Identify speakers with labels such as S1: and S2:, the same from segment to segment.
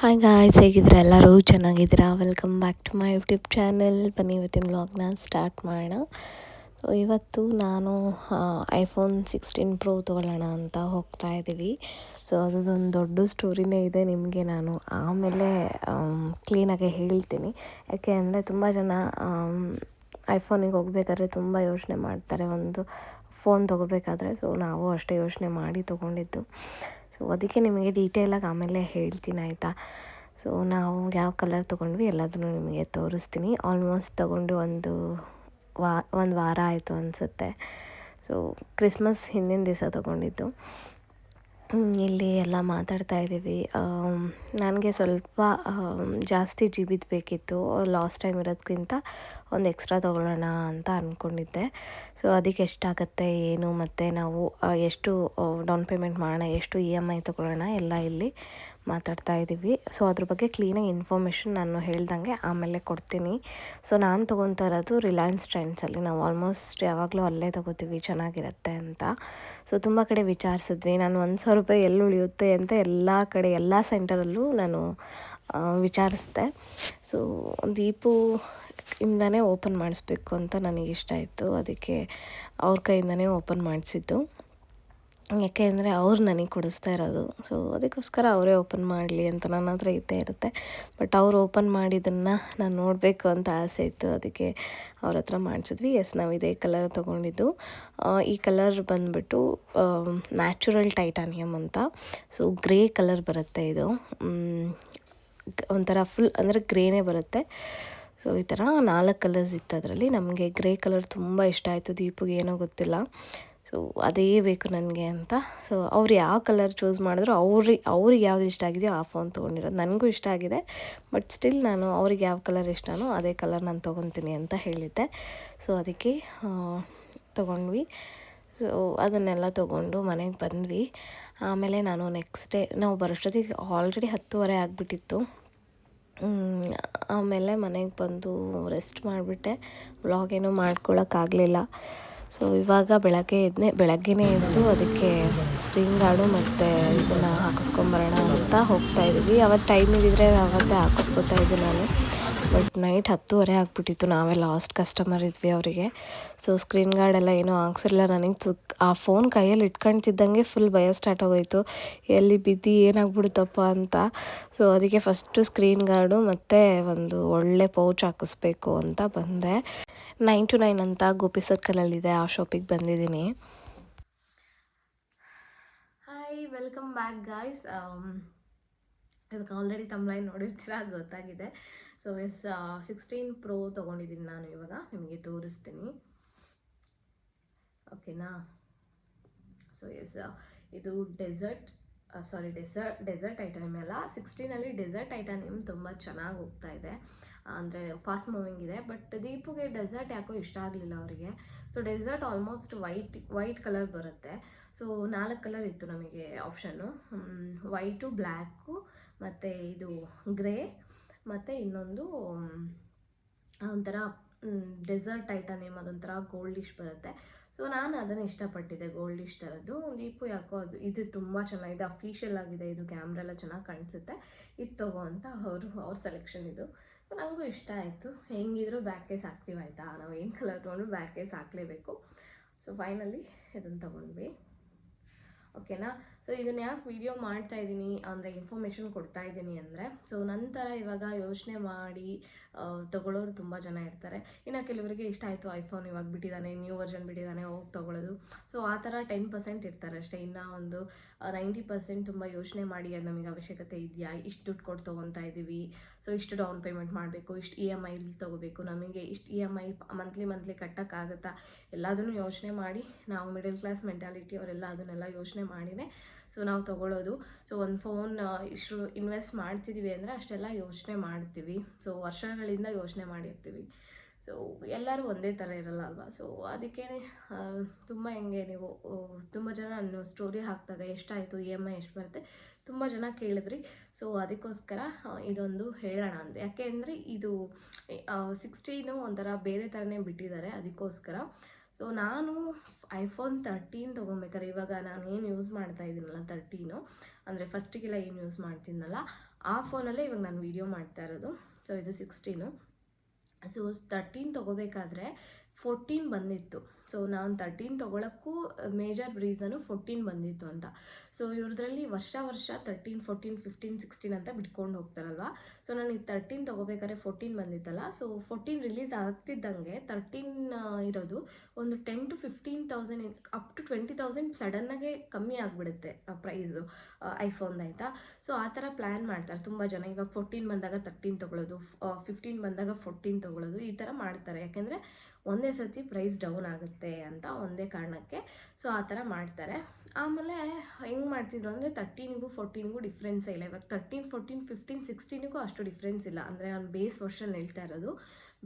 S1: Hi guys ಹೇಗಿದ್ದೀರಾ? ಎಲ್ಲರೂ ಚೆನ್ನಾಗಿದ್ದೀರಾ? Welcome back to my YouTube channel ಬನ್ನಿ, ಇವತ್ತಿನ ವ್ಲಾಗ್ನ ಸ್ಟಾರ್ಟ್ ಮಾಡೋಣ. ಸೊ ಇವತ್ತು ನಾನು ಐಫೋನ್ ಸಿಕ್ಸ್ಟೀನ್ ಪ್ರೋ ತೊಗೊಳ್ಳೋಣ ಅಂತ ಹೋಗ್ತಾ ಇದ್ದೀವಿ. ಸೊ ಅದೊಂದು ದೊಡ್ಡ ಸ್ಟೋರಿನೇ ಇದೆ ನಿಮಗೆ ನಾನು ಆಮೇಲೆ ಕ್ಲೀನಾಗಿ ಹೇಳ್ತೀನಿ. ಯಾಕೆ ಅಂದರೆ ತುಂಬ ಜನ ಐಫೋನಿಗೆ ಹೋಗ್ಬೇಕಾದ್ರೆ ತುಂಬ ಯೋಚನೆ ಮಾಡ್ತಾರೆ. ಒಂದು ಫೋನ್ ತೊಗೋಬೇಕಾದ್ರೆ. ಸೊ ನಾವು ಅಷ್ಟೇ ಯೋಚನೆ ಮಾಡಿ ತೊಗೊಂಡಿದ್ದು. ಸೊ ಅದಕ್ಕೆ ನಿಮಗೆ ಡೀಟೇಲಾಗಿ ಆಮೇಲೆ ಹೇಳ್ತೀನಿ ಆಯಿತಾ? ಸೊ ನಾವು ಯಾವ ಕಲರ್ ತೊಗೊಂಡ್ವಿ ಎಲ್ಲದನ್ನು ನಿಮಗೆ ತೋರಿಸ್ತೀನಿ. ಆಲ್ಮೋಸ್ಟ್ ತೊಗೊಂಡು ಒಂದು ವಾ, ಒಂದು ವಾರ ಆಯಿತು ಅನಿಸುತ್ತೆ. ಸೊ ಕ್ರಿಸ್ಮಸ್ ಹಿಂದಿನ ದಿವಸ ತೊಗೊಂಡಿದ್ದು. ಇಲ್ಲಿ ಎಲ್ಲ ಮಾತಾಡ್ತಾ ಇದ್ದೀವಿ. ನನಗೆ ಸ್ವಲ್ಪ ಜಾಸ್ತಿ ಜಿ ಬಿದು ಬೇಕಿತ್ತು ಲಾಸ್ಟ್ ಟೈಮ್ ಇರೋದಕ್ಕಿಂತ ಒಂದು ಎಕ್ಸ್ಟ್ರಾ ತೊಗೊಳ್ಳೋಣ ಅಂತ ಅಂದ್ಕೊಂಡಿದ್ದೆ ಸೊ ಅದಕ್ಕೆ ಎಷ್ಟಾಗತ್ತೆ, ಏನು, ಮತ್ತು ನಾವು ಎಷ್ಟು ಡೌನ್ ಪೇಮೆಂಟ್ ಮಾಡೋಣ, ಎಷ್ಟು ಇ ಎಂ ಐ ತೊಗೊಳ್ಳೋಣ, ಎಲ್ಲ ಇಲ್ಲಿ ಮಾತಾಡ್ತಾ ಇದ್ದೀವಿ. ಸೊ ಅದ್ರ ಬಗ್ಗೆ ಕ್ಲೀನಾಗಿ ಇನ್ಫಾರ್ಮೇಷನ್ ನಾನು ಹೇಳ್ದಂಗೆ ಆಮೇಲೆ ಕೊಡ್ತೀನಿ. ಸೊ ನಾನು ತೊಗೊತಾ ಇರೋದು ರಿಲಯನ್ಸ್ ಟ್ರೆಂಡ್ಸಲ್ಲಿ ನಾವು ಆಲ್ಮೋಸ್ಟ್ ಯಾವಾಗಲೂ ಅಲ್ಲೇ ತೊಗೋತೀವಿ, ಚೆನ್ನಾಗಿರುತ್ತೆ ಅಂತ. ಸೊ ತುಂಬ ಕಡೆ ವಿಚಾರಿಸಿದ್ವಿ. ನಾನು ಒಂದು ಸಾವಿರ ರೂಪಾಯಿ ಎಲ್ಲಿ ಉಳಿಯುತ್ತೆ ಅಂತ ಎಲ್ಲ ಕಡೆ, ಎಲ್ಲ ಸೆಂಟರಲ್ಲೂ ನಾನು ವಿಚಾರಿಸಿದೆ. ಸೊ ದೀಪು ಇಂದನೇ ಓಪನ್ ಮಾಡಿಸ್ಬೇಕು ಅಂತ ನನಗೆ ಇಷ್ಟ ಇತ್ತು ಅದಕ್ಕೆ ಅವ್ರ ಕೈಯಿಂದನೇ ಓಪನ್ ಮಾಡಿಸಿದ್ದು. ಯಾಕೆ ಅಂದರೆ ಅವ್ರು ನನಗೆ ಕೊಡಿಸ್ತಾ ಇರೋದು. ಸೊ ಅದಕ್ಕೋಸ್ಕರ ಅವರೇ ಓಪನ್ ಮಾಡಲಿ ಅಂತ ನನ್ನ ಹತ್ರ ಇದ್ದೇ ಇರುತ್ತೆ. ಬಟ್ ಅವ್ರು ಓಪನ್ ಮಾಡಿದ್ದನ್ನು ನಾನು ನೋಡಬೇಕು ಅಂತ ಆಸೆ ಇತ್ತು. ಅದಕ್ಕೆ ಅವ್ರ ಹತ್ರ ಮಾಡಿಸಿದ್ವಿ. ಎಸ್ ನಾವು ಇದೇ ಕಲರ್ ತೊಗೊಂಡಿದ್ದು. ಈ ಕಲರ್ ಬಂದುಬಿಟ್ಟು ನ್ಯಾಚುರಲ್ ಟೈಟಾನಿಯಮ್ ಅಂತ. ಸೊ ಗ್ರೇ ಕಲರ್ ಬರುತ್ತೆ ಇದು. ಒಂಥರ ಫುಲ್ ಅಂದರೆ ಗ್ರೇನೇ ಬರುತ್ತೆ. ಸೊ ಈ ಥರ ನಾಲ್ಕು ಕಲರ್ಸ್ ಇತ್ತು ಅದರಲ್ಲಿ. ನಮಗೆ ಗ್ರೇ ಕಲರ್ ತುಂಬ ಇಷ್ಟ ಆಯಿತು ದೀಪಿಗೆ, ಏನೋ ಗೊತ್ತಿಲ್ಲ. ಸೊ ಅದೇ ಬೇಕು ನನಗೆ ಅಂತ. ಸೊ ಅವ್ರು ಯಾವ ಕಲರ್ ಚೂಸ್ ಮಾಡಿದ್ರು ಅವ್ರಿಗೆ ಅವ್ರಿಗೆ ಯಾವ್ದು ಇಷ್ಟ ಆಗಿದೆಯೋ ಆ ಫೋನ್ ತೊಗೊಂಡಿರೋದು. ನನಗೂ ಇಷ್ಟ ಆಗಿದೆ ಬಟ್ ಸ್ಟಿಲ್ ನಾನು ಅವ್ರಿಗೆ ಯಾವ ಕಲರ್ ಇಷ್ಟನೋ ಅದೇ ಕಲರ್ ನಾನು ತೊಗೊತೀನಿ ಅಂತ ಹೇಳಿದ್ದೆ. ಸೊ ಅದಕ್ಕೆ ತೊಗೊಂಡ್ವಿ. ಸೊ ಅದನ್ನೆಲ್ಲ ತೊಗೊಂಡು ಮನೆಗೆ ಬಂದ್ವಿ. ಆಮೇಲೆ ನಾನು ನೆಕ್ಸ್ಟ್ ಡೇ ನಾವು ಬರೋಷ್ಟೊತ್ತಿಗೆ ಆಲ್ರೆಡಿ ಹತ್ತುವರೆ ಆಗಿಬಿಟ್ಟಿತ್ತು. ಆಮೇಲೆ ಮನೆಗೆ ಬಂದು ರೆಸ್ಟ್ ಮಾಡಿಬಿಟ್ಟೆ. ವ್ಲಾಗ್ ಏನೂ ಸೊ ಇವಾಗ ಬೆಳಗ್ಗೆ ಎದ್ನೆ ಬೆಳಗ್ಗೆನೇ ಎದ್ದು ಅದಕ್ಕೆ ಸ್ಪ್ರಿಂಗ್ ಗಾರ್ಡು ಮತ್ತು ಇದನ್ನು ಹಾಕಿಸ್ಕೊಂಬರೋಣ ಅಂತ ಹೋಗ್ತಾ ಇದ್ವಿ. ಅವತ್ತು ಟೈಮ್ ಇದ್ದಿದ್ರೆ ಅವತ್ತೇ ಹಾಕಿಸ್ಕೊತಾ ಇದ್ದೆ ನಾನು. ಬಟ್ ನೈಟ್ ಹತ್ತುವರೆ ಆಗಿಬಿಟ್ಟಿತ್ತು. ನಾವೇ ಲಾಸ್ಟ್ ಕಸ್ಟಮರ್ ಇದ್ವಿ ಅವರಿಗೆ. ಸೊ ಸ್ಕ್ರೀನ್ ಗಾರ್ಡ್ ಎಲ್ಲ ಏನೂ ಹಾಕ್ಸಿರಲಿಲ್ಲ ನನಗೆ. ತು ಆ ಫೋನ್ ಕೈಯಲ್ಲಿ ಇಟ್ಕೊಳ್ತಿದ್ದಂಗೆ ಫುಲ್ ಭಯ ಸ್ಟಾರ್ಟ್ ಆಗೋಯಿತು. ಎಲ್ಲಿ ಬಿದ್ದು ಏನಾಗ್ಬಿಡುತ್ತಪ್ಪ ಅಂತ. ಸೊ ಅದಕ್ಕೆ ಫಸ್ಟು ಸ್ಕ್ರೀನ್ ಗಾರ್ಡು ಮತ್ತು ಒಂದು ಒಳ್ಳೆ ಪೌಚ್ ಹಾಕಿಸ್ಬೇಕು ಅಂತ ಬಂದೆ. ನೈನ್ ಟು ನೈನ್ ಅಂತ ಗೋಪಿ ಸರ್ಕಲಲ್ಲಿದೆ ಆ ಶಾಪಿಗೆ ಬಂದಿದ್ದೀನಿ. ಹಾಯ್ ವೆಲ್ಕಮ್ ಬ್ಯಾಕ್ ಗಾಯ್ಸ್ ಇದಕ್ಕೆ ಆಲ್ರೆಡಿ ತಮ್ಲೈನ್ ನೋಡಿರ್ತೀರ? ಗೊತ್ತಾಗಿದೆ. ಸೊ ಎಸ್ ಸಿಕ್ಸ್ಟೀನ್ ಪ್ರೋ ತೊಗೊಂಡಿದ್ದೀನಿ ನಾನು ಇವಾಗ. ನಿಮಗೆ ತೋರಿಸ್ತೀನಿ. ಓಕೆನಾ ಸೊ ಎಸ್ ಇದು desert sorry desert desert item ಎಲ್ಲ ಸಿಕ್ಸ್ಟೀನಲ್ಲಿ ಡೆಸರ್ಟ್ ಐಟಮ್ ತುಂಬ ಚೆನ್ನಾಗಿ ಹೋಗ್ತಾ ಇದೆ. ಅಂದರೆ ಫಾಸ್ಟ್ ಮೂವಿಂಗ್ ಇದೆ ಬಟ್ ದೀಪುಗೆ ಡೆಸರ್ಟ್ ಯಾಕೋ ಇಷ್ಟ ಆಗಲಿಲ್ಲ ಅವರಿಗೆ. So desert almost white white colour ಬರುತ್ತೆ. ಸೊ ನಾಲ್ಕು ಕಲರ್ ಇತ್ತು ನಮಗೆ ಆಪ್ಷನ್ನು ವೈಟು ಬ್ಲ್ಯಾಕು ಮತ್ತು ಇದು ಗ್ರೇ ಮತ್ತು ಇನ್ನೊಂದು ಒಂಥರ ಡೆಸರ್ಟ್ ಟೈಟಾನಿಯಮ್ ಅದೊಂಥರ ಗೋಲ್ಡಿಶ್ ಬರುತ್ತೆ. ಸೊ ನಾನು ಅದನ್ನು ಇಷ್ಟಪಟ್ಟಿದ್ದೆ ಗೋಲ್ಡಿಶ್ ಥರದ್ದು ದೀಪು ಯಾಕೋ ಅದು, ಇದು ತುಂಬ ಚೆನ್ನಾಗಿದೆ ಅಫಿಷಿಯಲ್ ಆಗಿದೆ, ಇದು ಕ್ಯಾಮ್ರಾ ಎಲ್ಲ ಚೆನ್ನಾಗಿ ಕಾಣಿಸುತ್ತೆ. ಇದು ತಗೋ ಅಂತ ಅವರು, ಅವ್ರ ಸೆಲೆಕ್ಷನ್ ಇದು. ಸೊ ನನಗೂ ಇಷ್ಟ ಆಯಿತು. ಹೆಂಗಿದ್ರು ಬ್ಯಾಕ್ ಕೇಸ್ ಹಾಕ್ತೀವಿ ಆಯಿತಾ? ನಾವು ಏನು ಕಲರ್ ತೊಗೊಂಡು ಬ್ಯಾಕ್ ಕೇಸ್ ಹಾಕಲೇಬೇಕು ಸೊ ಫೈನಲಿ ಇದನ್ನು ತೊಗೊಂಡ್ವಿ. ಓಕೆನಾ ಸೊ ಇದನ್ನ ಯಾಕೆ ವಿಡಿಯೋ ಮಾಡ್ತಾ ಇದ್ದೀನಿ ಅಂದರೆ ಇನ್ಫಾರ್ಮೇಷನ್ ಕೊಡ್ತಾ ಇದ್ದೀನಿ ಅಂದರೆ ಸೊ ನಂತರ ಇವಾಗ ಯೋಚನೆ ಮಾಡಿ ತೊಗೊಳ್ಳೋರು ತುಂಬ ಜನ ಇರ್ತಾರೆ. ಇನ್ನು ಕೆಲವರಿಗೆ ಇಷ್ಟ ಆಯಿತು ಐಫೋನ್ ಇವಾಗ ಬಿಟ್ಟಿದ್ದಾನೆ ನ್ಯೂ ವರ್ಷನ್ ಬಿಟ್ಟಿದ್ದಾನೆ, ಹೋಗಿ ತೊಗೊಳ್ಳೋದು. ಸೊ ಆ ಥರ ಟೆನ್ ಪರ್ಸೆಂಟ್ ಇರ್ತಾರೆ ಅಷ್ಟೇ. ಇನ್ನು ಒಂದು ನೈಂಟಿ ಪರ್ಸೆಂಟ್ ತುಂಬ ಯೋಚನೆ ಮಾಡಿ ಅದು ನಮಗೆ ಅವಶ್ಯಕತೆ ಇದೆಯಾ? ಇಷ್ಟು ದುಡ್ಡು ಕೊಟ್ಟು ತೊಗೊತಾ ಇದ್ದೀವಿ ಸೊ ಇಷ್ಟು ಡೌನ್ ಪೇಮೆಂಟ್ ಮಾಡಬೇಕು, ಇಷ್ಟು ಇ ಎಂ ಐಲಿ ತೊಗೋಬೇಕು. ನಮಗೆ ಇಷ್ಟು E M I monthly monthly ಕಟ್ಟೋಕ್ಕಾಗುತ್ತಾ ಎಲ್ಲದನ್ನು ಯೋಚನೆ ಮಾಡಿ, ನಾವು ಮಿಡಲ್ ಕ್ಲಾಸ್ ಮೆಂಟಾಲಿಟಿ ಅವರೆಲ್ಲ ಅದನ್ನೆಲ್ಲ ಯೋಚನೆ ಮಾಡಿನೇ ಸೊ ನಾವು ತೊಗೊಳ್ಳೋದು ಸೊ ಒಂದು ಫೋನ್ ಇಷ್ಟು ಇನ್ವೆಸ್ಟ್ ಮಾಡ್ತಿದ್ದೀವಿ ಅಂದರೆ ಅಷ್ಟೆಲ್ಲ ಯೋಚನೆ ಮಾಡ್ತೀವಿ. ಸೊ ವರ್ಷಗಳಿಂದ ಯೋಚನೆ ಮಾಡಿರ್ತೀವಿ. ಸೊ ಎಲ್ಲರೂ ಒಂದೇ ಥರ ಇರಲ್ಲ ಅಲ್ವಾ? ಸೊ ಅದಕ್ಕೆ ತುಂಬ ಹೆಂಗೆ ನೀವು ತುಂಬ ಜನ ನಾನು ಸ್ಟೋರಿ ಹಾಕ್ತಾರೆ ಎಷ್ಟಾಯಿತು, ಇ ಎಂ ಐ ಎಷ್ಟು ಬರುತ್ತೆ, ತುಂಬ ಜನ ಕೇಳಿದ್ರಿ. ಸೊ ಅದಕ್ಕೋಸ್ಕರ ಇದೊಂದು ಹೇಳೋಣ ಅಂದೆ. ಯಾಕೆ ಅಂದರೆ ಇದು ಸಿಕ್ಸ್ಟೀನು ಒಂಥರ ಬೇರೆ ಥರನೇ ಬಿಟ್ಟಿದ್ದಾರೆ. ಅದಕ್ಕೋಸ್ಕರ ಸೊ ನಾನು ಐಫೋನ್ ತರ್ಟೀನ್ ತೊಗೊಬೇಕಾದ್ರೆ ಇವಾಗ ನಾನು ಏನು ಯೂಸ್ ಮಾಡ್ತಾ ಇದ್ದೀನಲ್ಲ ತರ್ಟೀನು ಅಂದರೆ ಫಸ್ಟಿಗೆಲ್ಲ ಏನು ಯೂಸ್ ಮಾಡ್ತೀನಲ್ಲ ಆ ಫೋನಲ್ಲೇ ಇವಾಗ ನಾನು ವೀಡಿಯೋ ಮಾಡ್ತಾ ಇರೋದು. ಸೊ ಇದು ಸಿಕ್ಸ್ಟೀನು ಸೊ ತರ್ಟೀನ್ ತೊಗೋಬೇಕಾದ್ರೆ ಫೋರ್ಟೀನ್ ಬಂದಿತ್ತು. ಸೊ ನಾನು ತರ್ಟೀನ್ ತೊಗೊಳಕ್ಕೂ ಮೇಜರ್ ರೀಸನು ಫೋರ್ಟೀನ್ ಬಂದಿತ್ತು ಅಂತ. ಸೊ ಇವ್ರದ್ರಲ್ಲಿ ವರ್ಷ ವರ್ಷ ತರ್ಟೀನ್ ಫೋರ್ಟೀನ್ ಫಿಫ್ಟೀನ್ ಸಿಕ್ಸ್ಟೀನ್ ಅಂತ ಬಿಟ್ಕೊಂಡು ಹೋಗ್ತಾರಲ್ವ? ಸೊ ನನಗೆ ತರ್ಟೀನ್ ತೊಗೋಬೇಕಾದ್ರೆ ಫೋರ್ಟೀನ್ ಬಂದಿತ್ತಲ್ಲ? ಸೊ ಫೋರ್ಟೀನ್ ರಿಲೀಸ್ ಆಗ್ತಿದ್ದಂಗೆ ತರ್ಟೀನ್ ಇರೋದು ಒಂದು ten to fifteen thousand up to twenty thousand ಸಡನ್ನಾಗೆ ಕಮ್ಮಿ ಆಗಿಬಿಡುತ್ತೆ ಪ್ರೈಸು ಐಫೋನ್ ಆಯಿತಾ? ಸೊ ಆ ಥರ ಪ್ಲ್ಯಾನ್ ಮಾಡ್ತಾರೆ ತುಂಬ ಜನ. ಇವಾಗ ಫೋರ್ಟೀನ್ ಬಂದಾಗ ತರ್ಟೀನ್ ತೊಗೊಳೋದು ಫಿಫ್ಟೀನ್ ಬಂದಾಗ ಫೋರ್ಟೀನ್ ತೊಗೊಳೋದು ಈ ಥರ ಮಾಡ್ತಾರೆ. ಯಾಕೆಂದರೆ ಒಂದೇ ಸತಿ ಪ್ರೈಸ್ ಡೌನ್ ಆಗುತ್ತೆ ಅಂತ ಒಂದೇ ಕಾರಣಕ್ಕೆ ಸೊ ಆ ಥರ ಮಾಡ್ತಾರೆ. ಆಮೇಲೆ ಹೆಂಗೆ ಮಾಡ್ತಿದ್ರು ಅಂದರೆ ತರ್ಟೀನಿಗೂ ಫೋರ್ಟೀನ್ಗೂ ಡಿಫ್ರೆನ್ಸೇ ಇಲ್ಲ. ಇವಾಗ ತರ್ಟೀನ್ ಫೋರ್ಟೀನ್ ಫಿಫ್ಟೀನ್ ಸಿಕ್ಸ್ಟೀನಿಗೂ ಅಷ್ಟು ಡಿಫ್ರೆನ್ಸ್ ಇಲ್ಲ. ಅಂದರೆ ನಾನು ಬೇಸ್ ವರ್ಷನ್ ಹೇಳ್ತಾ ಇರೋದು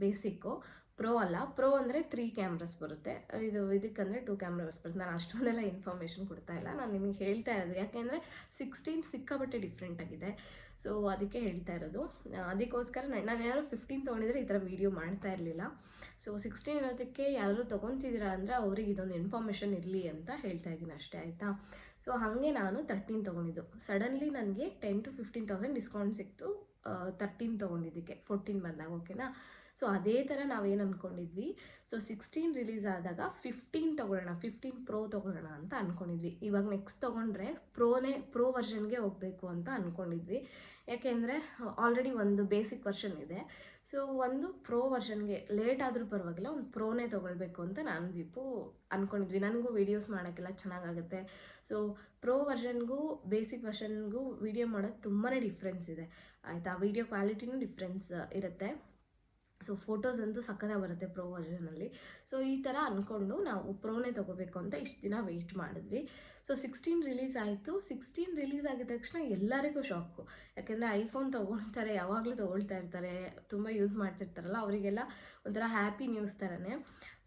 S1: ಬೇಸಿಕ್ಕು ಪ್ರೋ ಅಲ್ಲ. ಪ್ರೋ ಅಂದರೆ ತ್ರೀ ಕ್ಯಾಮ್ರಾಸ್ ಬರುತ್ತೆ. ಇದು ಇದಕ್ಕಂದರೆ ಟೂ ಕ್ಯಾಮ್ರಾಸ್ ಬರುತ್ತೆ. ನಾನು ಅಷ್ಟೊಂದೆಲ್ಲ ಇನ್ಫಾರ್ಮೇಷನ್ ಕೊಡ್ತಾ ಇಲ್ಲ. ನಾನು ನಿಮಗೆ ಹೇಳ್ತಾ ಇರೋದು. ಯಾಕೆಂದರೆ ಸಿಕ್ಸ್ಟೀನ್ ಸಿಕ್ಕಾಬಟ್ಟೆ ಡಿಫ್ರೆಂಟ್ ಆಗಿದೆ. ಸೊ ಅದಕ್ಕೆ ಹೇಳ್ತಾ ಇರೋದು. ಅದಕ್ಕೋಸ್ಕರ ನಾನು ನಾನು ಏನಾದ್ರು ಫಿಫ್ಟೀನ್ ತೊಗೊಂಡಿದ್ರೆ ಈ ಥರ ವೀಡಿಯೋ ಮಾಡ್ತಾ ಇರಲಿಲ್ಲ. ಸೊ ಸಿಕ್ಸ್ಟೀನ್ ಇರೋದಕ್ಕೆ ಯಾರು ತೊಗೊತಿದ್ದೀರಾ ಅಂದರೆ ಅವ್ರಿಗೆ ಇದೊಂದು ಇನ್ಫಾರ್ಮೇಷನ್ ಇರಲಿ ಅಂತ ಹೇಳ್ತಾ ಇದ್ದೀನಿ ಅಷ್ಟೇ, ಆಯಿತಾ? ಸೊ ಹಾಗೆ ನಾನು ತರ್ಟೀನ್ ತೊಗೊಂಡಿದ್ದು. ಸಡನ್ಲಿ ನನಗೆ ten to fifteen thousand discount ಸಿಕ್ತು. ತರ್ಟೀನ್ ತೊಗೊಂಡಿದ್ದಕ್ಕೆ. ಫೋರ್ಟೀನ್ ಬಂದಾಗ ಓಕೆನಾ ಸೊ ಅದೇ ಥರ ನಾವೇನು ಅಂದ್ಕೊಂಡಿದ್ವಿ ಸೊ ಸಿಕ್ಸ್ಟೀನ್ ರಿಲೀಸ್ ಆದಾಗ ಫಿಫ್ಟೀನ್ ತೊಗೊಳ್ಳೋಣ ಫಿಫ್ಟೀನ್ ಪ್ರೋ ತೊಗೊಳ್ಳೋಣ ಅಂತ ಅಂದ್ಕೊಂಡಿದ್ವಿ ಇವಾಗ ನೆಕ್ಸ್ಟ್ ತೊಗೊಂಡ್ರೆ ಪ್ರೋನೇ ಪ್ರೋ ವರ್ಷನ್ಗೆ ಹೋಗಬೇಕು ಅಂತ ಅಂದ್ಕೊಂಡಿದ್ವಿ ಯಾಕೆಂದರೆ ಆಲ್ರೆಡಿ ಒಂದು ಬೇಸಿಕ್ ವರ್ಷನ್ ಇದೆ. ಸೊ ಒಂದು ಪ್ರೋ ವರ್ಷನ್ಗೆ ಲೇಟ್ ಆದರೂ ಪರವಾಗಿಲ್ಲ, ಒಂದು ಪ್ರೋನೇ ತೊಗೊಳ್ಬೇಕು ಅಂತ ನಾನು ದೀಪು ಅಂದ್ಕೊಂಡಿದ್ವಿ ನನಗೂ ವೀಡಿಯೋಸ್ ಮಾಡೋಕ್ಕೆಲ್ಲ ಚೆನ್ನಾಗಾಗುತ್ತೆ. ಸೊ ಪ್ರೋ ವರ್ಷನ್ಗೂ ಬೇಸಿಕ್ ವರ್ಷನ್ಗೂ ವೀಡಿಯೋ ಮಾಡೋದು ತುಂಬಾ ಡಿಫ್ರೆನ್ಸ್ ಇದೆ. ಆಯಿತಾ? ವೀಡಿಯೋ ಕ್ವಾಲಿಟಿನೂ ಡಿಫ್ರೆನ್ಸ್ ಇರುತ್ತೆ. ಸೊ ಫೋಟೋಸ್ ಅಂತೂ ಸಕ್ಕತ್ತಾಗಿ ಬರುತ್ತೆ ಪ್ರೋ ವರ್ಷನಲ್ಲಿ ಸೊ ಈ ಥರ ಅಂದ್ಕೊಂಡು ನಾವು ಪ್ರೋನೇ ತೊಗೋಬೇಕು ಅಂತ ಇಷ್ಟು ದಿನ ವೆಯ್ಟ್ ಮಾಡಿದ್ವಿ. ಸೊ ಸಿಕ್ಸ್ಟೀನ್ ರಿಲೀಸ್ ಆಯಿತು. ಸಿಕ್ಸ್ಟೀನ್ ರಿಲೀಸ್ ಆಗಿದ ತಕ್ಷಣ ಎಲ್ಲರಿಗೂ ಶಾಕು ಯಾಕೆಂದರೆ ಐಫೋನ್ ತೊಗೊಳ್ತಾರೆ, ಯಾವಾಗಲೂ ತೊಗೊಳ್ತಾ ಇರ್ತಾರೆ, ತುಂಬ ಯೂಸ್ ಮಾಡ್ತಿರ್ತಾರಲ್ಲ, ಅವರಿಗೆಲ್ಲ ಒಂಥರ ಹ್ಯಾಪಿ ನ್ಯೂಸ್ ಥರನೇ.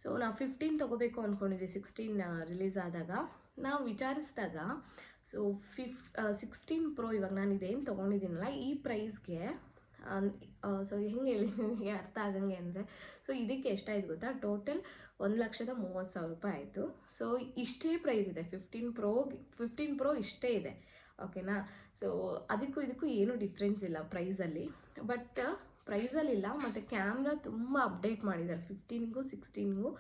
S1: ಸೊ ನಾವು ಫಿಫ್ಟೀನ್ ತೊಗೋಬೇಕು ಅಂದ್ಕೊಂಡಿದ್ವಿ ಸಿಕ್ಸ್ಟೀನ್ ರಿಲೀಸ್ ಆದಾಗ. ನಾವು ವಿಚಾರಿಸಿದಾಗ ಸೊ ಫಿಫ್ ಸಿಕ್ಸ್ಟೀನ್ ಪ್ರೋ ಇವಾಗ ನಾನು ಇದೇನು ತೊಗೊಂಡಿದ್ದೀನಲ್ಲ, ಈ ಪ್ರೈಸ್ಗೆ ಸೊ ಹೆಂಗೆ ಹೇಳಿ ನಿಮಗೆ ಅರ್ಥ ಆಗಂಗೆ ಅಂದರೆ ಸೊ ಇದಕ್ಕೆ ಎಷ್ಟಾಯ್ತು ಗೊತ್ತಾ? ಟೋಟಲ್ ಒಂದು ಲಕ್ಷದ ಮೂವತ್ತು ಸಾವಿರ ರೂಪಾಯಿ ಆಯಿತು. ಸೊ ಇಷ್ಟೇ ಪ್ರೈಸ್ ಇದೆ. ಫಿಫ್ಟೀನ್ ಪ್ರೋ ಫಿಫ್ಟೀನ್ ಪ್ರೋ ಇಷ್ಟೇ ಇದೆ. ಓಕೆನಾ ಸೊ ಅದಕ್ಕೂ ಇದಕ್ಕೂ ಏನೂ ಡಿಫ್ರೆನ್ಸ್ ಇಲ್ಲ ಪ್ರೈಸಲ್ಲಿ ಬಟ್ ಪ್ರೈಸಲ್ಲಿಲ್ಲ ಮತ್ತು ಕ್ಯಾಮ್ರಾ ತುಂಬ ಅಪ್ಡೇಟ್ ಮಾಡಿದ್ದಾರೆ. ಫಿಫ್ಟೀನ್ಗೂ ಸಿಕ್ಸ್ಟೀನ್ಗೂ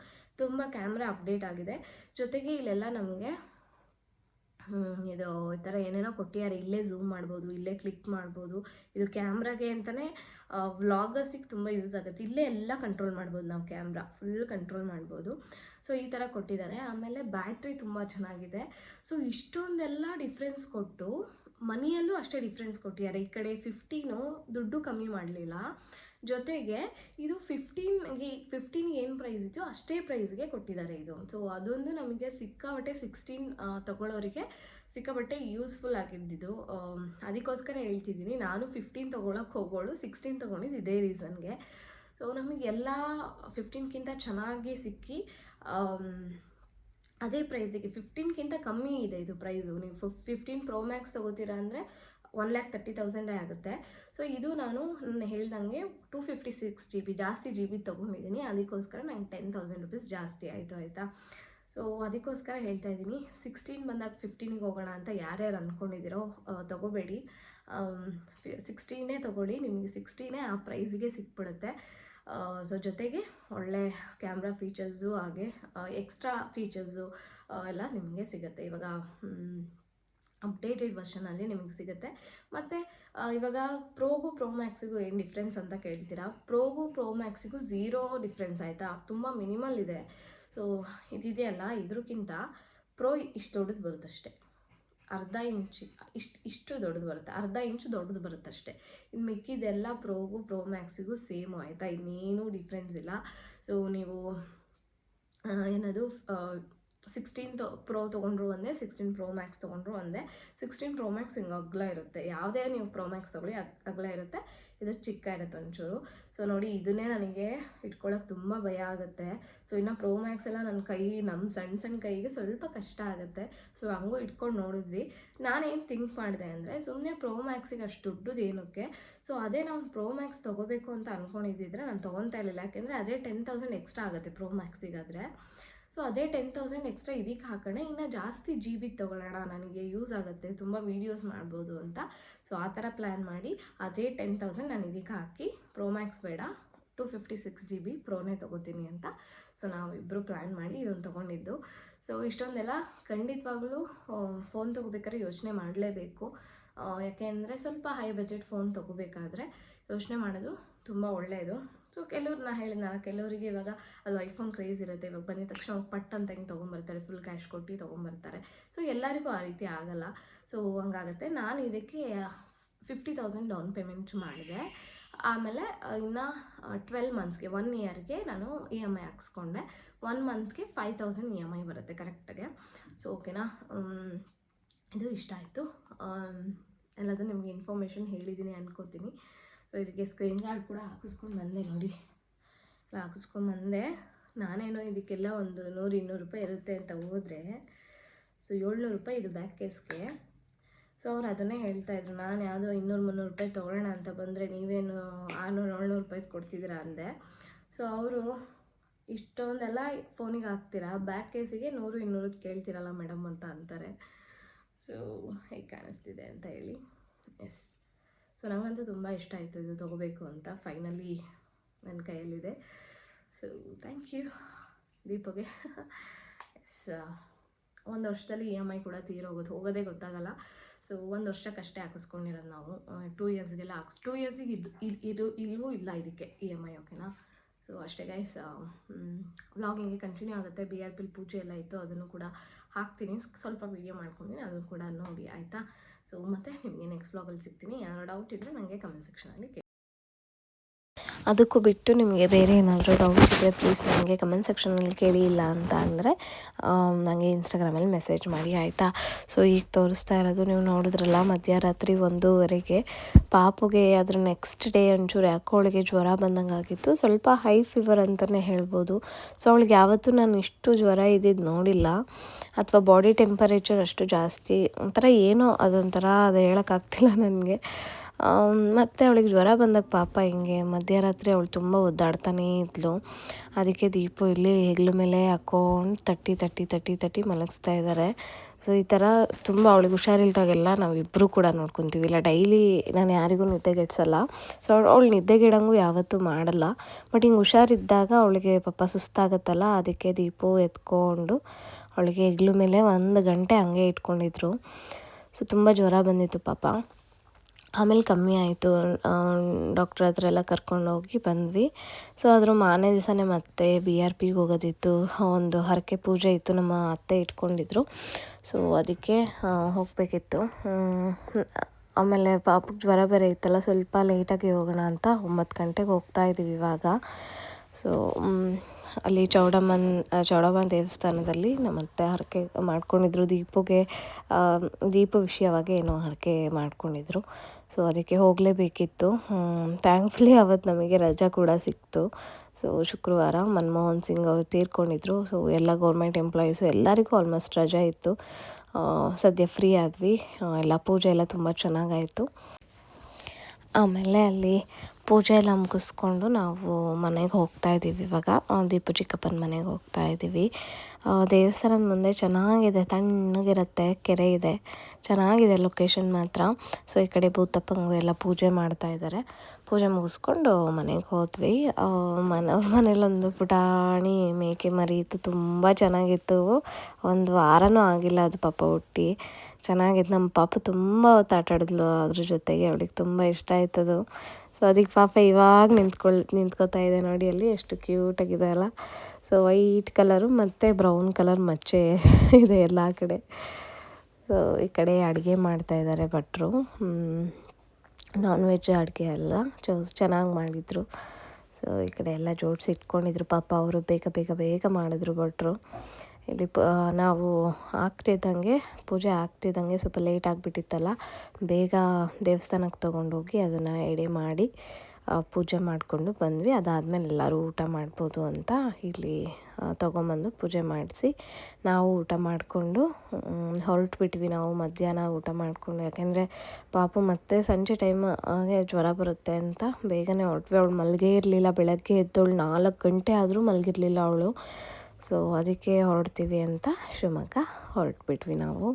S1: ತುಂಬ ಕ್ಯಾಮ್ರಾ ಅಪ್ಡೇಟ್ ಆಗಿದೆ. ಜೊತೆಗೆ ಇಲ್ಲೆಲ್ಲ ನಮಗೆ ಇದು ಈ ಥರ ಏನೇನೋ ಕೊಟ್ಟಿದ್ದಾರೆ. ಇಲ್ಲೇ ಝೂಮ್ ಮಾಡ್ಬೋದು, ಇಲ್ಲೇ ಕ್ಲಿಕ್ ಮಾಡ್ಬೋದು. ಇದು ಕ್ಯಾಮ್ರಾಗೆ ಅಂತಲೇ ವ್ಲಾಗರ್ಸಿಗೆ ತುಂಬ ಯೂಸ್ ಆಗುತ್ತೆ. ಇಲ್ಲೇ ಎಲ್ಲ ಕಂಟ್ರೋಲ್ ಮಾಡ್ಬೋದು ನಾವು ಕ್ಯಾಮ್ರಾ. ಫುಲ್ ಕಂಟ್ರೋಲ್ ಮಾಡ್ಬೋದು. ಸೊ ಈ ಥರ ಕೊಟ್ಟಿದ್ದಾರೆ. ಆಮೇಲೆ ಬ್ಯಾಟ್ರಿ ತುಂಬ ಚೆನ್ನಾಗಿದೆ. ಸೊ ಇಷ್ಟೊಂದೆಲ್ಲ ಡಿಫ್ರೆನ್ಸ್ ಕೊಟ್ಟು ಮನಿಯಲ್ಲೂ ಅಷ್ಟೇ ಡಿಫ್ರೆನ್ಸ್ ಕೊಟ್ಟಿದ್ದಾರೆ. ಈ ಕಡೆ ಫಿಫ್ಟೀನು ದುಡ್ಡು ಕಮ್ಮಿ ಮಾಡಲಿಲ್ಲ. ಜೊತೆಗೆ ಇದು ಫಿಫ್ಟೀನ್ಗೆ ಫಿಫ್ಟೀನ್ ಏನು ಪ್ರೈಸ್ ಇದೆಯೋ ಅಷ್ಟೇ ಪ್ರೈಸ್ಗೆ ಕೊಟ್ಟಿದ್ದಾರೆ ಇದು. ಸೊ ಅದೊಂದು ನಮಗೆ ಸಿಕ್ಕಾಬಟ್ಟೆ ಸಿಕ್ಸ್ಟೀನ್ ತಗೊಳ್ಳೋರಿಗೆ ಸಿಕ್ಕಾಬಟ್ಟೆ ಯೂಸ್ಫುಲ್ ಆಗಿದ್ದಿದ್ದು. ಆಮ್, ಅದಕ್ಕೋಸ್ಕರ ಹೇಳ್ತಿದ್ದೀನಿ ನಾನು ಫಿಫ್ಟೀನ್ ತೊಗೊಳಕ್ಕೆ ಹೋಗೋಳು ಸಿಕ್ಸ್ಟೀನ್ ತೊಗೊಂಡಿದ್ದು ಇದೇ ರೀಸನ್ಗೆ ಸೊ ನಮಗೆಲ್ಲ ಫಿಫ್ಟೀನ್ಗಿಂತ ಚೆನ್ನಾಗಿ ಸಿಕ್ಕಿ ಆಮ್, ಅದೇ ಪ್ರೈಸಿಗೆ ಫಿಫ್ಟೀನ್ಗಿಂತ ಕಮ್ಮಿ ಇದೆ ಇದು ಪ್ರೈಸು ನೀವು ಫಿಫ್ಟೀನ್ ಪ್ರೋ ಮ್ಯಾಕ್ಸ್ ತೊಗೋತೀರಾ ಅಂದರೆ ಒನ್ ಲ್ಯಾಕ್ ತರ್ಟಿ ತೌಸಂಡೇ ಆಗುತ್ತೆ. ಸೊ ಇದು ನಾನು ಹೇಳ್ದಂಗೆ two fifty six G B ಜಾಸ್ತಿ ಜಿ ಬಿ ತೊಗೊಂಡಿದ್ದೀನಿ. ಅದಕ್ಕೋಸ್ಕರ ನಂಗೆ ಟೆನ್ ತೌಸಂಡ್ ರುಪೀಸ್ ಜಾಸ್ತಿ ಆಯಿತು, ಆಯಿತಾ? ಸೊ ಅದಕ್ಕೋಸ್ಕರ ಹೇಳ್ತಾ ಇದ್ದೀನಿ. ಸಿಕ್ಸ್ಟೀನ್ ಬಂದಾಗ ಫಿಫ್ಟೀನಿಗೆ ಹೋಗೋಣ ಅಂತ ಯಾರ್ಯಾರು ಅಂದ್ಕೊಂಡಿದ್ದೀರೋ ತೊಗೋಬೇಡಿ. ಸಿಕ್ಸ್ಟೀನೇ ತೊಗೊಳ್ಳಿ. ನಿಮಗೆ ಸಿಕ್ಸ್ಟೀನೇ ಆ ಪ್ರೈಸಿಗೆ ಸಿಕ್ಬಿಡುತ್ತೆ. ಸೊ ಜೊತೆಗೆ ಒಳ್ಳೆ ಕ್ಯಾಮ್ರಾ ಫೀಚರ್ಸು ಹಾಗೆ ಎಕ್ಸ್ಟ್ರಾ ಫೀಚರ್ಸು ಎಲ್ಲ ನಿಮಗೆ ಸಿಗುತ್ತೆ. ಇವಾಗ ಅಪ್ಡೇಟೆಡ್ ವರ್ಷನಲ್ಲಿ ನಿಮಗೆ ಸಿಗುತ್ತೆ. ಮತ್ತು ಇವಾಗ ಪ್ರೋಗು ಪ್ರೋ ಮ್ಯಾಕ್ಸಿಗೂ ಏನು ಡಿಫ್ರೆನ್ಸ್ ಅಂತ ಕೇಳ್ತೀರಾ? ಪ್ರೋಗು ಪ್ರೋ ಮ್ಯಾಕ್ಸಿಗೂ ಝೀರೋ ಡಿಫ್ರೆನ್ಸ್ ಆಯಿತಾ? ತುಂಬ ಮಿನಿಮಲ್ ಇದೆ. ಸೊ ಇದಿದೆಯಲ್ಲ, ಇದ್ರಕ್ಕಿಂತ ಪ್ರೋ ಇಷ್ಟು ದೊಡ್ಡದು ಬರುತ್ತಷ್ಟೆ. ಅರ್ಧ ಇಂಚ್, ಇಷ್ಟು ಇಷ್ಟು ದೊಡ್ಡದು ಬರುತ್ತೆ. ಅರ್ಧ ಇಂಚು ದೊಡ್ಡದು ಬರುತ್ತಷ್ಟೆ. ಇನ್ನು ಮಿಕ್ಕಿದೆಲ್ಲ ಪ್ರೋಗು ಪ್ರೋ ಮ್ಯಾಕ್ಸಿಗೂ ಸೇಮು ಆಯಿತಾ? ಇನ್ನೇನೂ ಡಿಫ್ರೆನ್ಸ್ ಇಲ್ಲ. ಸೊ ನೀವು ಏನದು ಸಿಕ್ಸ್ಟೀನ್ ಪ್ರೋ ತೊಗೊಂಡ್ರು ಒಂದೇ ಸಿಕ್ಸ್ಟೀನ್ ಪ್ರೋ ಮ್ಯಾಕ್ಸ್ ತೊಗೊಂಡ್ರು ಒಂದೇ. ಸಿಕ್ಸ್ಟೀನ್ ಪ್ರೋ ಮ್ಯಾಕ್ಸ್ ಹಿಂಗೆ ಅಗ್ಲ ಇರುತ್ತೆ. ಯಾವುದೇ ನೀವು ಪ್ರೋ ಮ್ಯಾಕ್ಸ್ ತೊಗೊಳ್ಳಿ, ಅಗ್, ಅಗಲ ಇರುತ್ತೆ. ಇದು ಚಿಕ್ಕ ಇರುತ್ತೆ ಒಂಚೂರು. ಸೊ ನೋಡಿ ಇದನ್ನೇ ನನಗೆ ಇಟ್ಕೊಳ್ಳೋಕೆ ತುಂಬ ಭಯ ಆಗುತ್ತೆ. ಸೊ ಇನ್ನು ಪ್ರೋ ಮ್ಯಾಕ್ಸ್ ಎಲ್ಲ ನನ್ನ ಕೈ ನಮ್ಮ ಸಣ್ಣ ಸಣ್ಣ ಕೈಗೆ ಸ್ವಲ್ಪ ಕಷ್ಟ ಆಗುತ್ತೆ. ಸೊ ಹಂಗೂ ಇಟ್ಕೊಂಡು ನೋಡಿದ್ವಿ. ನಾನೇನು ಥಿಂಕ್ ಮಾಡಿದೆ ಅಂದರೆ ಸುಮ್ಮನೆ ಪ್ರೋ ಮ್ಯಾಕ್ಸಿಗೆ ಅಷ್ಟು ದುಡ್ಡು ಏನಕ್ಕೆ? ಸೊ ಅದೇ ನಾವು ಪ್ರೋ ಮ್ಯಾಕ್ಸ್ ತೊಗೋಬೇಕು ಅಂತ ಅಂದ್ಕೊಂಡಿದ್ದಿದ್ರೆ ನಾನು ತೊಗೊತಾ ಇರಲಿಲ್ಲ. ಯಾಕೆಂದರೆ ಅದೇ ಟೆನ್ ತೌಸಂಡ್ ಎಕ್ಸ್ಟ್ರಾ ಆಗುತ್ತೆ ಪ್ರೋ ಮ್ಯಾಕ್ಸಿಗಾದರೆ ಸೊ ಅದೇ ಟೆನ್ ತೌಸಂಡ್ ಎಕ್ಸ್ಟ್ರಾ ಇದಕ್ಕೆ ಹಾಕೋಣ. ಇನ್ನು ಜಾಸ್ತಿ ಜಿ ಬಿಗೆ ತೊಗೊಳ್ಳೋಣ. ನನಗೆ ಯೂಸ್ ಆಗುತ್ತೆ. ತುಂಬ ವೀಡಿಯೋಸ್ ಮಾಡ್ಬೋದು ಅಂತ. ಸೊ ಆ ಥರ ಪ್ಲ್ಯಾನ್ ಮಾಡಿ ಅದೇ ಟೆನ್ ತೌಸಂಡ್ ನಾನು ಇದಕ್ಕೆ ಹಾಕಿ ಪ್ರೊ ಮ್ಯಾಕ್ಸ್ ಬೇಡ. Two fifty six G B ಪ್ರೋನೇ ತೊಗೋತೀನಿ ಅಂತ. ಸೊ ನಾವಿಬ್ಬರು ಪ್ಲ್ಯಾನ್ ಮಾಡಿ ಇದನ್ನು ತೊಗೊಂಡಿದ್ದು. ಸೊ ಇಷ್ಟೊಂದೆಲ್ಲ ಖಂಡಿತವಾಗ್ಲೂ ಫೋನ್ ತೊಗೋಬೇಕಾದ್ರೆ ಯೋಚನೆ ಮಾಡಲೇಬೇಕು. ಯಾಕೆಂದರೆ ಸ್ವಲ್ಪ ಹೈ ಬಜೆಟ್ ಫೋನ್ ತೊಗೋಬೇಕಾದ್ರೆ ಯೋಚನೆ ಮಾಡೋದು ತುಂಬ ಒಳ್ಳೆಯದು ಸೊ ಕೆಲವ್ರು ನಾ ಹೇಳಿದ್ನಲ್ಲ, ಕೆಲವರಿಗೆ ಇವಾಗ ಅದು ಐಫೋನ್ ಕ್ರೇಜ್ ಇರುತ್ತೆ, ಇವಾಗ ಬಂದಿದ ತಕ್ಷಣ ಅವ್ರು ಪಟ್ ಅಂತ ಹೆಂಗೆ ತೊಗೊಂಬರ್ತಾರೆ ಫುಲ್ ಕ್ಯಾಶ್ ಕೊಟ್ಟು ತೊಗೊಂಬರ್ತಾರೆ. ಸೊ ಎಲ್ಲರಿಗೂ ಆ ರೀತಿ ಆಗಲ್ಲ. ಸೊ ಹಂಗಾಗತ್ತೆ. ನಾನು ಇದಕ್ಕೆ ಫಿಫ್ಟಿ ತೌಸಂಡ್ ಡೌನ್ ಪೇಮೆಂಟ್ ಮಾಡಿದೆ. ಆಮೇಲೆ ಇನ್ನು ಟ್ವೆಲ್ ಮಂತ್ಸ್ಗೆ ಒನ್ ಇಯರ್ಗೆ ನಾನು ಇ ಎಂ ಐ ಹಾಕ್ಸ್ಕೊಂಡೆ. One ಮಂತ್ಗೆ five thousand E M I ಬರುತ್ತೆ ಕರೆಕ್ಟಾಗೆ ಸೊ ಓಕೆನಾ ಇದು ಇಷ್ಟ ಆಯಿತು. ಎಲ್ಲದೂ ನಿಮಗೆ ಇನ್ಫಾರ್ಮೇಷನ್ ಹೇಳಿದ್ದೀನಿ ಅನ್ಕೋತೀನಿ. ಸೊ ಇದಕ್ಕೆ ಸ್ಕ್ರೀನ್ ಗಾರ್ಡ್ ಕೂಡ ಹಾಕಿಸ್ಕೊಂಡು ಬಂದೆ ನೋಡಿ. ಹಾಕಿಸ್ಕೊಂಡು ಬಂದೆ. ನಾನೇನೋ ಇದಕ್ಕೆಲ್ಲ ಒಂದು ನೂರು ಇನ್ನೂರು ರೂಪಾಯಿ ಇರುತ್ತೆ ಅಂತ ಹೋದರೆ ಸೊ ಏಳ್ನೂರು ರೂಪಾಯಿ ಇದು ಬ್ಯಾಕ್ ಕೇಸ್ಗೆ ಸೊ ಅವ್ರು ಅದನ್ನೇ ಹೇಳ್ತಾ ಇದ್ರು, ನಾನು ಯಾವುದೋ ಇನ್ನೂರು ಮುನ್ನೂರು ರೂಪಾಯಿ ತೊಗೊಳ್ಳೋಣ ಅಂತ ಬಂದರೆ ನೀವೇನು ಆರುನೂರು, ಏಳ್ನೂರು ರೂಪಾಯಿ ಕೊಡ್ತಿದ್ದೀರಾ? ಅಂದೆ. ಸೊ ಅವರು, ಇಷ್ಟೊಂದೆಲ್ಲ ಫೋನಿಗೆ ಹಾಕ್ತೀರಾ? ಬ್ಯಾಕ್ ಕೇಸಿಗೆ ನೂರು, ಇನ್ನೂರು ಕೇಳ್ತೀರಲ್ಲ ಮೇಡಮ್ ಅಂತ ಅಂತಾರೆ. ಸೊ ಹೇಗೆ ಕಾಣಿಸ್ತಿದೆ ಅಂತ ಹೇಳಿ. ಎಸ್ ಸೊ ನನಗಂತೂ ತುಂಬ ಇಷ್ಟ ಆಯಿತು ಇದು ತೊಗೋಬೇಕು ಅಂತ ಫೈನಲಿ ನನ್ನ ಕೈಯಲ್ಲಿದೆ. ಸೊ ಥ್ಯಾಂಕ್ ಯು ದೀಪಗೆ. ಎಸ್ ಒಂದು ವರ್ಷದಲ್ಲಿ ಇ ಎಂ ಐ ಕೂಡ ತೀರೋಗೋದು ಹೋಗೋದೇ ಗೊತ್ತಾಗಲ್ಲ. ಸೊ ಒಂದು ವರ್ಷಕ್ಕಷ್ಟೇ ಹಾಕಿಸ್ಕೊಂಡಿರೋದು ನಾವು. ಟೂ ಇಯರ್ಸ್ಗೆಲ್ಲ ಹಾಕಿಸ್ ಟೂ ಇಯರ್ಸಿಗೆ ಇದು ಇದು ಇಲ್ಲವೂ ಇಲ್ಲ ಇದಕ್ಕೆ ಇ ಎಂ ಐ ಓಕೆನಾ ಸೊ ಅಷ್ಟೇ ಗೈಸ್ ವ್ಲಾಗ್ ಹಿಂಗೆ ಕಂಟಿನ್ಯೂ ಆಗುತ್ತೆ. ಬಿ ಆರ್ ಪಿಲ್ ಪೂಜೆ ಎಲ್ಲ ಇತ್ತು, ಅದನ್ನು ಕೂಡ ಹಾಕ್ತೀನಿ. ಸ್ವಲ್ಪ ವೀಡಿಯೋ ಮಾಡ್ಕೊಂಡಿನಿ ಅದನ್ನು ಕೂಡ ನೋಡಿ, ಆಯಿತಾ? ಸೊ ಮತ್ತೆ ನಿಮಗೆ ನೆಕ್ಸ್ಟ್ ಬ್ಲಾಗಲ್ಲಿ ಸಿಗ್ತೀನಿ. ಏನಾದ್ರು ಡೌಟ್ ಇದ್ದರೆ ನನಗೆ ಕಮೆಂಟ್ ಸೆಕ್ಷನಲ್ಲಿ ಕೇಳಿ.
S2: ಅದಕ್ಕೂ ಬಿಟ್ಟು ನಿಮಗೆ ಬೇರೆ ಏನಾದರೂ ಡೌಟ್ಸ್ ಇದ್ದರೆ ಪ್ಲೀಸ್ ನನಗೆ ಕಮೆಂಟ್ ಸೆಕ್ಷನಲ್ಲಿ ಕೇಳಿ, ಇಲ್ಲ ಅಂತ ಅಂದರೆ ನನಗೆ ಇನ್ಸ್ಟಾಗ್ರಾಮಲ್ಲಿ ಮೆಸೇಜ್ ಮಾಡಿ, ಆಯಿತಾ? ಸೊ ಈಗ ತೋರಿಸ್ತಾ ಇರೋದು, ನೀವು ನೋಡಿದ್ರಲ್ಲ, ಮಧ್ಯರಾತ್ರಿ ಒಂದೂವರೆಗೆ ಪಾಪುಗೆ ಅದ್ರ ನೆಕ್ಸ್ಟ್ ಡೇ ಒಂಚೂರು ಯಾಕೋ ಅವಳಿಗೆ ಜ್ವರ ಬಂದಂಗೆ ಆಗಿತ್ತು ಸ್ವಲ್ಪ ಹೈ ಫೀವರ್ ಅಂತಲೇ ಹೇಳ್ಬೋದು. ಸೊ ಅವಳಿಗೆ ಯಾವತ್ತೂ ನಾನು ಇಷ್ಟು ಜ್ವರ ಇದ್ದಿದ್ದು ನೋಡಿಲ್ಲ. ಅಥವಾ ಬಾಡಿ ಟೆಂಪರೇಚರ್ ಅಷ್ಟು ಜಾಸ್ತಿ, ಒಂಥರ ಏನೋ ಅದೊಂಥರ, ಅದು ಹೇಳೋಕ್ಕಾಗ್ತಿಲ್ಲ ನನಗೆ. ಮತ್ತು ಅವಳಿಗೆ ಜ್ವರ ಬಂದಾಗ ಪಾಪ ಹಿಂಗೆ ಮಧ್ಯರಾತ್ರಿ ಅವಳು ತುಂಬ ಒದ್ದಾಡ್ತಾನೇ ಇದ್ಲು. ಅದಕ್ಕೆ ದೀಪು ಇಲ್ಲಿ ಹೆಗ್ಲ ಮೇಲೆ ಹಾಕ್ಕೊಂಡು ತಟ್ಟಿ ತಟ್ಟಿ ತಟ್ಟಿ ತಟ್ಟಿ ಮಲಗಿಸ್ತಾ ಇದ್ದಾರೆ. ಸೊ ಈ ಥರ ತುಂಬ ಅವಳಿಗೆ ಹುಷಾರಿಲ್ದಾಗೆಲ್ಲ ನಾವು ಇಬ್ಬರು ಕೂಡ ನೋಡ್ಕೊತೀವಿ. ಇಲ್ಲ, ಡೈಲಿ ನಾನು ಯಾರಿಗೂ ನಿದ್ದೆಗೆಡ್ಸಲ್ಲ. ಸೊ ಅವಳು ನಿದ್ದೆಗೆಡಂಗೂ ಯಾವತ್ತೂ ಮಾಡಲ್ಲ. ಬಟ್ ಹಿಂಗೆ ಹುಷಾರಿದ್ದಾಗ ಅವಳಿಗೆ ಪಾಪ ಸುಸ್ತಾಗತ್ತಲ್ಲ, ಅದಕ್ಕೆ ದೀಪು ಎತ್ಕೊಂಡು ಅವಳಿಗೆ ಹೆಗ್ಲು ಮೇಲೆ ಒಂದು ಗಂಟೆ ಹಂಗೆ ಇಟ್ಕೊಂಡಿದ್ರು. ಸೊ ತುಂಬ ಜ್ವರ ಬಂದಿತ್ತು ಪಾಪ. ಆಮೇಲೆ ಕಮ್ಮಿ ಆಯಿತು. ಡಾಕ್ಟ್ರ್ ಹತ್ರ ಎಲ್ಲ ಕರ್ಕೊಂಡೋಗಿ ಬಂದ್ವಿ. ಸೊ ಅದ್ರ ಮಾರನೇ ದಿವಸನೇ ಮತ್ತೆ ಬಿ ಆರ್ ಪಿಗೆ ಹೋಗೋದಿತ್ತು. ಒಂದು ಹರಕೆ ಪೂಜೆ ಇತ್ತು ನಮ್ಮ ಅತ್ತೆ ಇಟ್ಕೊಂಡಿದ್ರು. ಸೊ ಅದಕ್ಕೆ ಹೋಗಬೇಕಿತ್ತು. ಆಮೇಲೆ ಪಾಪಕ್ಕೆ ಜ್ವರ ಬೇರೆ ಇತ್ತಲ್ಲ, ಸ್ವಲ್ಪ ಲೇಟಾಗಿ ಹೋಗೋಣ ಅಂತ ಒಂಬತ್ತು ಗಂಟೆಗೆ ಹೋಗ್ತಾ ಇದ್ದೀವಿ ಇವಾಗ. ಸೊ ಅಲ್ಲಿ ಚೌಡಮ್ಮನ ಚೌಡಮ್ಮನ ದೇವಸ್ಥಾನದಲ್ಲಿ ನಮ್ಮ ಅತ್ತೆ ಹರಕೆ ಮಾಡ್ಕೊಂಡಿದ್ರು. ದೀಪಗೆ ದೀಪ ವಿಷಯವಾಗಿ ಏನೋ ಹರಕೆ ಮಾಡ್ಕೊಂಡಿದ್ರು. ಸೊ ಅದಕ್ಕೆ ಹೋಗಲೇಬೇಕಿತ್ತು. ಥ್ಯಾಂಕ್ಫುಲಿ ಅವತ್ತು ನಮಗೆ ರಜಾ ಕೂಡ ಸಿಕ್ತು. ಸೊ ಶುಕ್ರವಾರ ಮನಮೋಹನ್ ಸಿಂಗ್ ಅವರು ತೀರ್ಕೊಂಡಿದ್ರು. ಸೊ ಎಲ್ಲ ಗೌರ್ಮೆಂಟ್ ಎಂಪ್ಲಾಯೀಸು ಎಲ್ಲರಿಗೂ ಆಲ್ಮೋಸ್ಟ್ ರಜಾ ಇತ್ತು. ಸದ್ಯ ಫ್ರೀ ಆದ್ವಿ. ಎಲ್ಲ ಪೂಜೆ ಎಲ್ಲ ತುಂಬ ಚೆನ್ನಾಗಾಯಿತು. ಆಮೇಲೆ ಅಲ್ಲಿ ಪೂಜೆ ಎಲ್ಲ ಮುಗಿಸ್ಕೊಂಡು ನಾವು ಮನೆಗೆ ಹೋಗ್ತಾ ಇದ್ದೀವಿ ಇವಾಗ. ದೀಪ ಚಿಕ್ಕಪ್ಪನ ಮನೆಗೆ ಹೋಗ್ತಾ ಇದ್ದೀವಿ. ದೇವಸ್ಥಾನದ ಮುಂದೆ ಚೆನ್ನಾಗಿದೆ, ತಣ್ಣಗಿರುತ್ತೆ, ಕೆರೆ ಇದೆ. ಚೆನ್ನಾಗಿದೆ ಲೊಕೇಶನ್ ಮಾತ್ರ. ಸೊ ಈ ಕಡೆ ಭೂತಪ್ಪಂಗು ಎಲ್ಲ ಪೂಜೆ ಮಾಡ್ತಾ ಇದ್ದಾರೆ. ಪೂಜೆ ಮುಗಿಸ್ಕೊಂಡು ಮನೆಗೆ ಹೋದ್ವಿ. ಮನೆ ಮನೇಲೊಂದು ಪುಟಾಣಿ ಮೇಕೆ ಮರಿ ಇತ್ತು, ತುಂಬ ಚೆನ್ನಾಗಿತ್ತು. ಒಂದು ವಾರನೂ ಆಗಿಲ್ಲ ಅದು ಪಾಪ ಹುಟ್ಟಿ. ಚೆನ್ನಾಗಿತ್ತು. ನಮ್ಮ ಪಾಪ ತುಂಬ ಹೊತ್ತು ಆಟಾಡಿದ್ಲು ಅದ್ರ ಜೊತೆಗೆ, ಅವಳಿಗೆ ತುಂಬ ಇಷ್ಟ ಆಯ್ತದು. ಅದಕ್ಕೆ ಪಾಪ ಇವಾಗ ನಿಂತ್ಕೊಳ್, ನಿಂತ್ಕೋತಾ ಇದೆ ನೋಡಿ ಅಲ್ಲಿ, ಎಷ್ಟು ಕ್ಯೂಟಾಗಿದೆ ಅಲ್ಲ. ಸೊ ವೈಟ್ ಕಲರು ಮತ್ತು ಬ್ರೌನ್ ಕಲರ್ ಮಚ್ಚೆ ಇದೆ ಎಲ್ಲ ಕಡೆ. ಸೊ ಈ ಕಡೆ ಅಡುಗೆ ಮಾಡ್ತಾ ಇದ್ದಾರೆ ಭಟ್ರು. ನಾನ್ ವೆಜ್ ಅಡುಗೆ ಎಲ್ಲ ಚೌಸ್, ಚೆನ್ನಾಗಿ ಮಾಡಿದರು. ಸೊ ಈ ಕಡೆ ಎಲ್ಲ ಜೋಡಿಸಿ ಇಟ್ಕೊಂಡಿದ್ರು. ಪಾಪ ಅವರು ಬೇಗ ಬೇಗ ಬೇಗ ಮಾಡಿದ್ರು ಭಟ್ರು. ಇಲ್ಲಿ ಪ, ನಾವು ಆಗ್ತಿದ್ದಂಗೆ, ಪೂಜೆ ಆಗ್ತಿದ್ದಂಗೆ ಸ್ವಲ್ಪ ಲೇಟ್ ಆಗಿಬಿಟ್ಟಿತ್ತಲ್ಲ, ಬೇಗ ದೇವಸ್ಥಾನಕ್ಕೆ ತೊಗೊಂಡೋಗಿ ಅದನ್ನು ಎಡೆ ಮಾಡಿ ಪೂಜೆ ಮಾಡಿಕೊಂಡು ಬಂದ್ವಿ. ಅದಾದಮೇಲೆ ಎಲ್ಲರೂ ಊಟ ಮಾಡ್ಬೋದು ಅಂತ ಇಲ್ಲಿ ತೊಗೊಂಬಂದು ಪೂಜೆ ಮಾಡಿಸಿ, ನಾವು ಊಟ ಮಾಡಿಕೊಂಡು ಹೊರಟ್ಬಿಟ್ವಿ ನಾವು ಮಧ್ಯಾಹ್ನ ಊಟ ಮಾಡಿಕೊಂಡು. ಯಾಕೆಂದರೆ ಪಾಪು ಮತ್ತೆ ಸಂಜೆ ಟೈಮ್ ಜ್ವರ ಬರುತ್ತೆ ಅಂತ ಬೇಗನೆ ಹೊರಟ್ವಿ. ಅವಳು ಮಲಗೇ ಇರಲಿಲ್ಲ. ಬೆಳಗ್ಗೆ ಎದ್ದವಳು ನಾಲ್ಕು ಗಂಟೆ ಆದರೂ ಮಲಗಿರಲಿಲ್ಲ ಅವಳು. ಸೊ ಅದಕ್ಕೆ ಹೊರಡ್ತೀವಿ ಅಂತ ಶಿವಮೊಗ್ಗ ಹೊರಟ್ಬಿಟ್ವಿ ನಾವು.